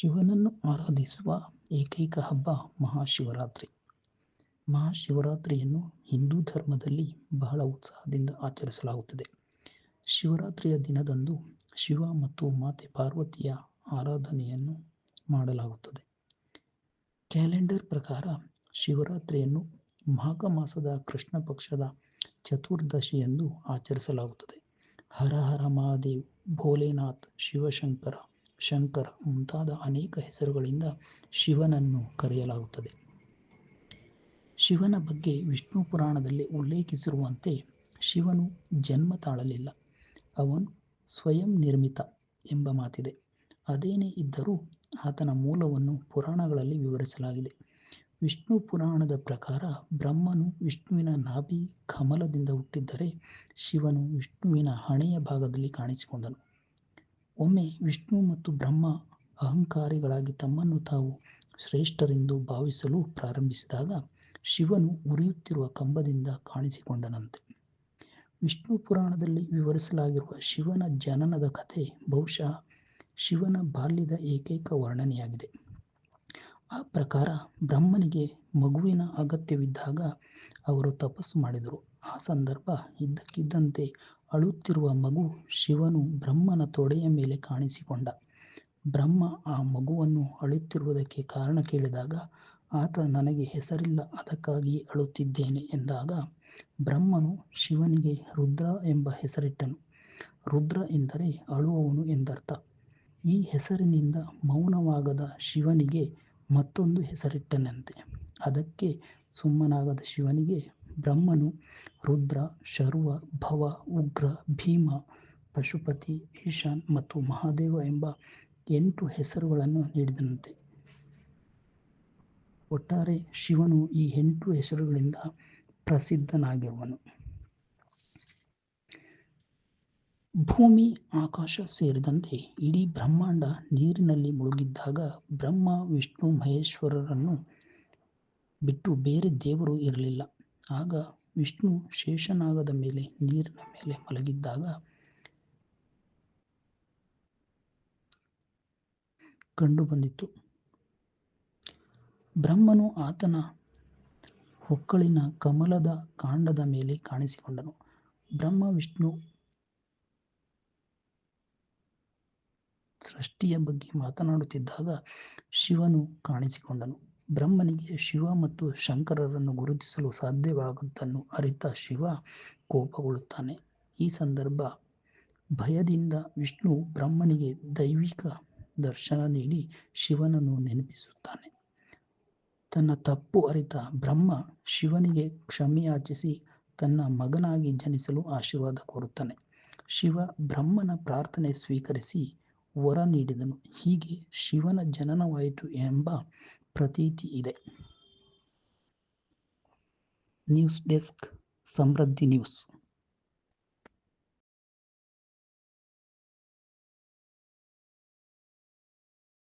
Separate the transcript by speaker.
Speaker 1: ಶಿವನನ್ನು ಆರಾಧಿಸುವ ಏಕೈಕ ಹಬ್ಬ ಮಹಾಶಿವರಾತ್ರಿ. ಮಹಾಶಿವರಾತ್ರಿಯನ್ನು ಹಿಂದೂ ಧರ್ಮದಲ್ಲಿ ಬಹಳ ಉತ್ಸಾಹದಿಂದ ಆಚರಿಸಲಾಗುತ್ತದೆ. ಶಿವರಾತ್ರಿಯ ದಿನದಂದು ಶಿವ ಮತ್ತು ಮಾತೆ ಪಾರ್ವತಿಯ ಆರಾಧನೆಯನ್ನು ಮಾಡಲಾಗುತ್ತದೆ. ಕ್ಯಾಲೆಂಡರ್ ಪ್ರಕಾರ ಶಿವರಾತ್ರಿಯನ್ನು ಮಾಘ ಮಾಸದ ಕೃಷ್ಣ ಪಕ್ಷದ ಚತುರ್ದಶಿಯಂದು ಆಚರಿಸಲಾಗುತ್ತದೆ. ಹರ ಹರ ಮಹಾದೇವ್, ಭೋಲೆನಾಥ್, ಶಿವಶಂಕರ ಶಂಕರ ಮುಂತಾದ ಅನೇಕ ಹೆಸರುಗಳಿಂದ ಶಿವನನ್ನು ಕರೆಯಲಾಗುತ್ತದೆ. ಶಿವನ ಬಗ್ಗೆ ವಿಷ್ಣು ಪುರಾಣದಲ್ಲಿ ಉಲ್ಲೇಖಿಸಿರುವಂತೆ ಶಿವನು ಜನ್ಮ ತಾಳಲಿಲ್ಲ. ಅವನು ಸ್ವಯಂ ನಿರ್ಮಿತ ಎಂಬ ಮಾತಿದೆ. ಅದೇನೇ ಇದ್ದರೂ ಆತನ ಮೂಲವನ್ನು ಪುರಾಣಗಳಲ್ಲಿ ವಿವರಿಸಲಾಗಿದೆ. ವಿಷ್ಣು ಪುರಾಣದ ಪ್ರಕಾರ ಬ್ರಹ್ಮನು ವಿಷ್ಣುವಿನ ನಾಭಿ ಕಮಲದಿಂದ ಹುಟ್ಟಿದ್ದರೆ ಶಿವನು ವಿಷ್ಣುವಿನ ಹಣೆಯ ಭಾಗದಲ್ಲಿ ಕಾಣಿಸಿಕೊಂಡನು. ಒಮ್ಮೆ ವಿಷ್ಣು ಮತ್ತು ಬ್ರಹ್ಮ ಅಹಂಕಾರಿಗಳಾಗಿ ತಮ್ಮನ್ನು ತಾವು ಶ್ರೇಷ್ಠರೆಂದು ಭಾವಿಸಲು ಪ್ರಾರಂಭಿಸಿದಾಗ ಶಿವನು ಉರಿಯುತ್ತಿರುವ ಕಂಬದಿಂದ ಕಾಣಿಸಿಕೊಂಡನಂತೆ. ವಿಷ್ಣು ಪುರಾಣದಲ್ಲಿ ವಿವರಿಸಲಾಗಿರುವ ಶಿವನ ಜನನದ ಕಥೆ ಬಹುಶಃ ಶಿವನ ಬಾಲ್ಯದ ಏಕೈಕ ವರ್ಣನೆಯಾಗಿದೆ. ಆ ಪ್ರಕಾರ ಬ್ರಹ್ಮನಿಗೆ ಮಗುವಿನ ಅಗತ್ಯವಿದ್ದಾಗ ಅವರು ತಪಸ್ಸು ಮಾಡಿದರು. ಆ ಸಂದರ್ಭ ಇದ್ದಕ್ಕಿದ್ದಂತೆ ಅಳುತ್ತಿರುವ ಮಗು ಶಿವನು ಬ್ರಹ್ಮನ ತೊಡೆಯ ಮೇಲೆ ಕಾಣಿಸಿಕೊಂಡ. ಬ್ರಹ್ಮ ಆ ಮಗುವನ್ನು ಅಳುತ್ತಿರುವುದಕ್ಕೆ ಕಾರಣ ಕೇಳಿದಾಗ, ಆತ ನನಗೆ ಹೆಸರಿಲ್ಲ ಅದಕ್ಕಾಗಿ ಅಳುತ್ತಿದ್ದೇನೆ ಎಂದಾಗ ಬ್ರಹ್ಮನು ಶಿವನಿಗೆ ರುದ್ರ ಎಂಬ ಹೆಸರಿಟ್ಟನು. ರುದ್ರ ಎಂದರೆ ಅಳುವವನು ಎಂದರ್ಥ. ಈ ಹೆಸರಿನಿಂದ ಮೌನವಾಗದ ಶಿವನಿಗೆ ಮತ್ತೊಂದು ಹೆಸರಿಟ್ಟನಂತೆ. ಅದಕ್ಕೆ ಸುಮ್ಮನಾಗದ ಶಿವನಿಗೆ ಬ್ರಹ್ಮನು, ರುದ್ರ, ಶರ್ವ, ಭವ, ಉಗ್ರ, ಭೀಮ, ಪಶುಪತಿ, ಈಶಾನ್ ಮತ್ತು ಮಹಾದೇವ ಎಂಬ ಎಂಟು ಹೆಸರುಗಳನ್ನು ನೀಡಿದನಂತೆ. ಒಟ್ಟಾರೆ ಶಿವನು ಈ ಎಂಟು ಹೆಸರುಗಳಿಂದ ಪ್ರಸಿದ್ಧನಾಗಿರುವನು. ಭೂಮಿ ಆಕಾಶ ಸೇರಿದಂತೆ ಇಡೀ ಬ್ರಹ್ಮಾಂಡ ನೀರಿನಲ್ಲಿ ಮುಳುಗಿದ್ದಾಗ ಬ್ರಹ್ಮ, ವಿಷ್ಣು, ಮಹೇಶ್ವರರನ್ನು ಬಿಟ್ಟು ಬೇರೆ ದೇವರು ಇರಲಿಲ್ಲ. ಆಗ ವಿಷ್ಣು ಶೇಷನಾಗದ ಮೇಲೆ, ನೀರಿನ ಮೇಲೆ ಮಲಗಿದ್ದಾಗ ಕಂಡುಬಂದಿತು. ಬ್ರಹ್ಮನು ಆತನ ಹೊಕ್ಕಳಿನ ಕಮಲದ ಕಾಂಡದ ಮೇಲೆ ಕಾಣಿಸಿಕೊಂಡನು. ಬ್ರಹ್ಮ, ವಿಷ್ಣು ಸೃಷ್ಟಿಯ ಬಗ್ಗೆ ಮಾತನಾಡುತ್ತಿದ್ದಾಗ ಶಿವನು ಕಾಣಿಸಿಕೊಂಡನು. ಬ್ರಹ್ಮನಿಗೆ ಶಿವ ಮತ್ತು ಶಂಕರರನ್ನು ಗುರುತಿಸಲು ಸಾಧ್ಯವಾಗದ್ದನ್ನು ಅರಿತ ಶಿವ ಕೋಪಗೊಳ್ಳುತ್ತಾನೆ. ಈ ಸಂದರ್ಭ ಭಯದಿಂದ ವಿಷ್ಣು ಬ್ರಹ್ಮನಿಗೆ ದೈವಿಕ ದರ್ಶನ ನೀಡಿ ಶಿವನನ್ನು ನೆನಪಿಸುತ್ತಾನೆ. ತನ್ನ ತಪ್ಪು ಅರಿತ ಬ್ರಹ್ಮ ಶಿವನಿಗೆ ಕ್ಷಮೆಯಾಚಿಸಿ ತನ್ನ ಮಗನಾಗಿ ಜನಿಸಲು ಆಶೀರ್ವಾದ ಕೋರುತ್ತಾನೆ. ಶಿವ ಬ್ರಹ್ಮನ ಪ್ರಾರ್ಥನೆ ಸ್ವೀಕರಿಸಿ ವರ ನೀಡಿದನು. ಹೀಗೆ ಶಿವನ ಜನನವಾಯಿತು ಎಂಬ ಪ್ರತೀತಿ ಇದೆ. News desk Samriddhi news.